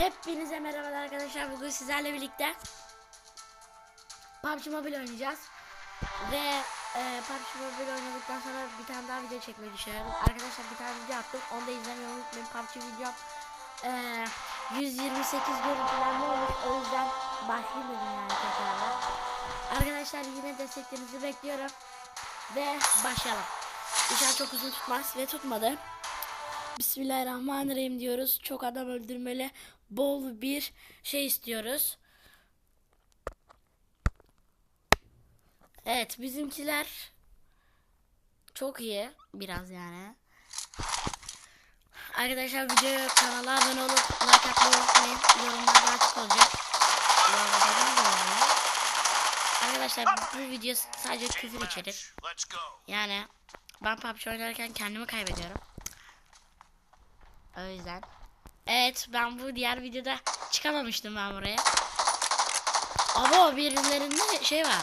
Hepinize merhaba arkadaşlar. Bugün sizlerle birlikte PUBG Mobile oynayacağız. Ve e, PUBG Mobile oynadıktan sonra bir tane daha video çekmeyi düşünüyorum. Arkadaşlar bir tane video attım. Onu da izlemeyi unutmayın. PUBG videom e, 128 görüntülenme olmuş. O yüzden başlayayım dedim yani tekrardan. Arkadaşlar yine desteklerinizi bekliyorum. Ve başlayalım. İnşallah çok uzun tutmaz ve tutmadı. Bismillahirrahmanirrahim diyoruz. Çok adam öldürmeli bol bir şey istiyoruz. Evet bizimkiler çok iyi biraz yani. Arkadaşlar videoya kanala abone olup like atmayı unutmayın. Yorumlarda açık olacak. Arkadaşlar bu video sadece küfür içerir. Yani ben PUBG oynarken kendimi kaybediyorum. O yüzden. Evet ben bu diğer videoda çıkamamıştım ben buraya. Ama birilerinde şey var.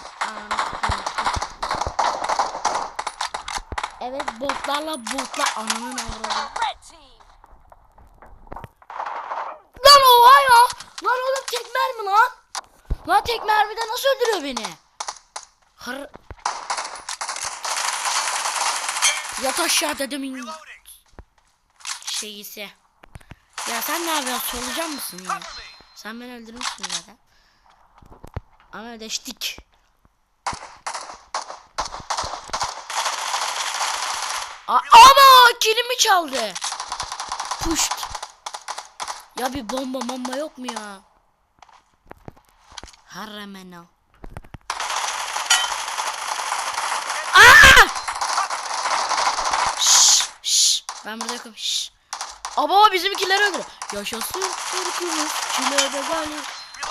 Evet botlarla botla ananın avradı. Lan oha ya. Lan oğlum tek mermi lan. Lan tek mermide nasıl öldürüyor beni? Hır. Yat aşağı. Reloading. şeyisi. Ya sen ne yapıyorsun? Solucan mısın ya? Sen beni öldürmüşsün zaten. Ama ödeştik. A ama kilimi çaldı. Puşt. Ya bir bomba bomba yok mu ya? Harramena. Aa! Şşş, şşş. Ben burada yokum. Şşş. Aba bizimkiler öldü. Yaşasın Türk'ümüz. Çile'de gani.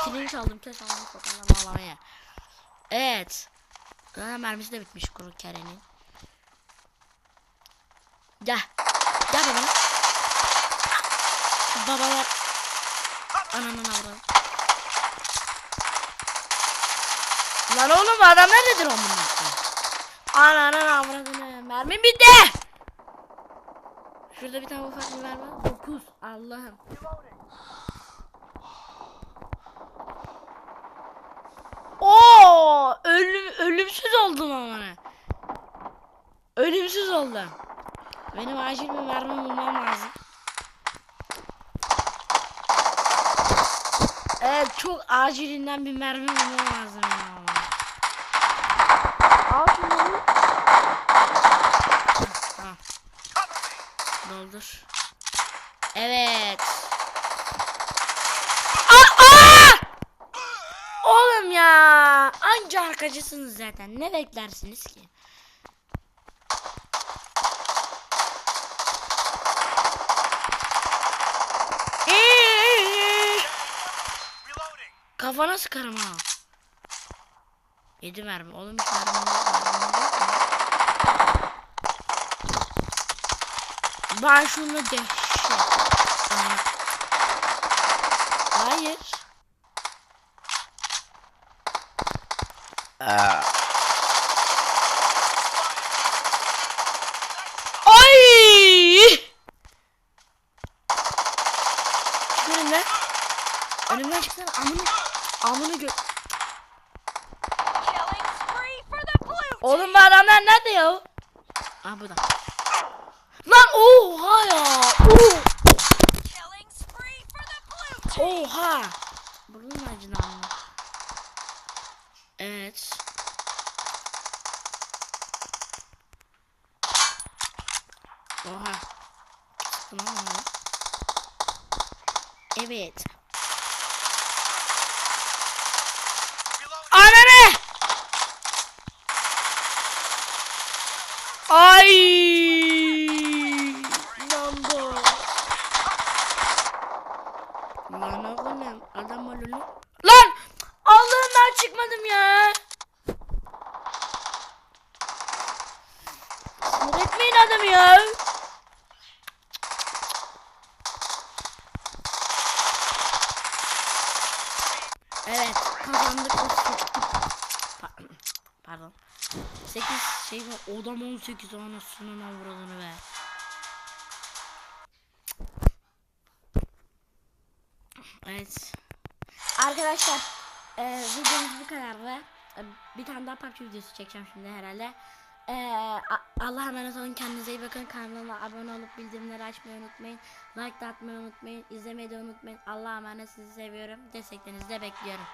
Kilini çaldım. Kes aldım fotoğrafını ağlamaya. Evet. Zaten mermisi de bitmiş kuru kerenin. Gel. Gel baba. Babalar. Ananın avradı. Lan oğlum adam nerededir onun Ananın avradını. Mermim bitti. Şurada bir tane ufak bir var. 9. Allah'ım. Oo, ölüm ölümsüz oldum ama. Ölümsüz oldum. Benim acil bir mermi bulmam lazım. Evet çok acilinden bir mermi bulmam lazım. Al şunu. Tamam. Doldur. Evet. Aa, aa! Oğlum ya. Anca arkacısınız zaten. Ne beklersiniz ki? Kafana sıkarım ha. Yedi mermi. Oğlum hiç mermi yok mu? Ben şunu dehşet. Aa. Hayır. Ay! Çık önümden. Önümden çıksana. Amını. Amını gö... Oğlum bu adamlar nerede ya? Aa burada. Oha ya. Oha. Bunun acını anla. Evet. Oha. Tamam mı? Evet. Oğlum adam ölü lan. Allah'ım ben çıkmadım ya. Sinir etmeyin adamı ya. Evet kazandık. Pa- Pardon. 8 şey var. Odam 18 anasının avradını be. Evet. Arkadaşlar e, videomuz bu kadardı. E, bir tane daha PUBG videosu çekeceğim şimdi herhalde. E, Allah'a emanet olun kendinize iyi bakın. Kanalıma abone olup bildirimleri açmayı unutmayın. Like atmayı unutmayın. izlemeyi de unutmayın. Allah'a emanet sizi seviyorum. Desteklerinizi de bekliyorum.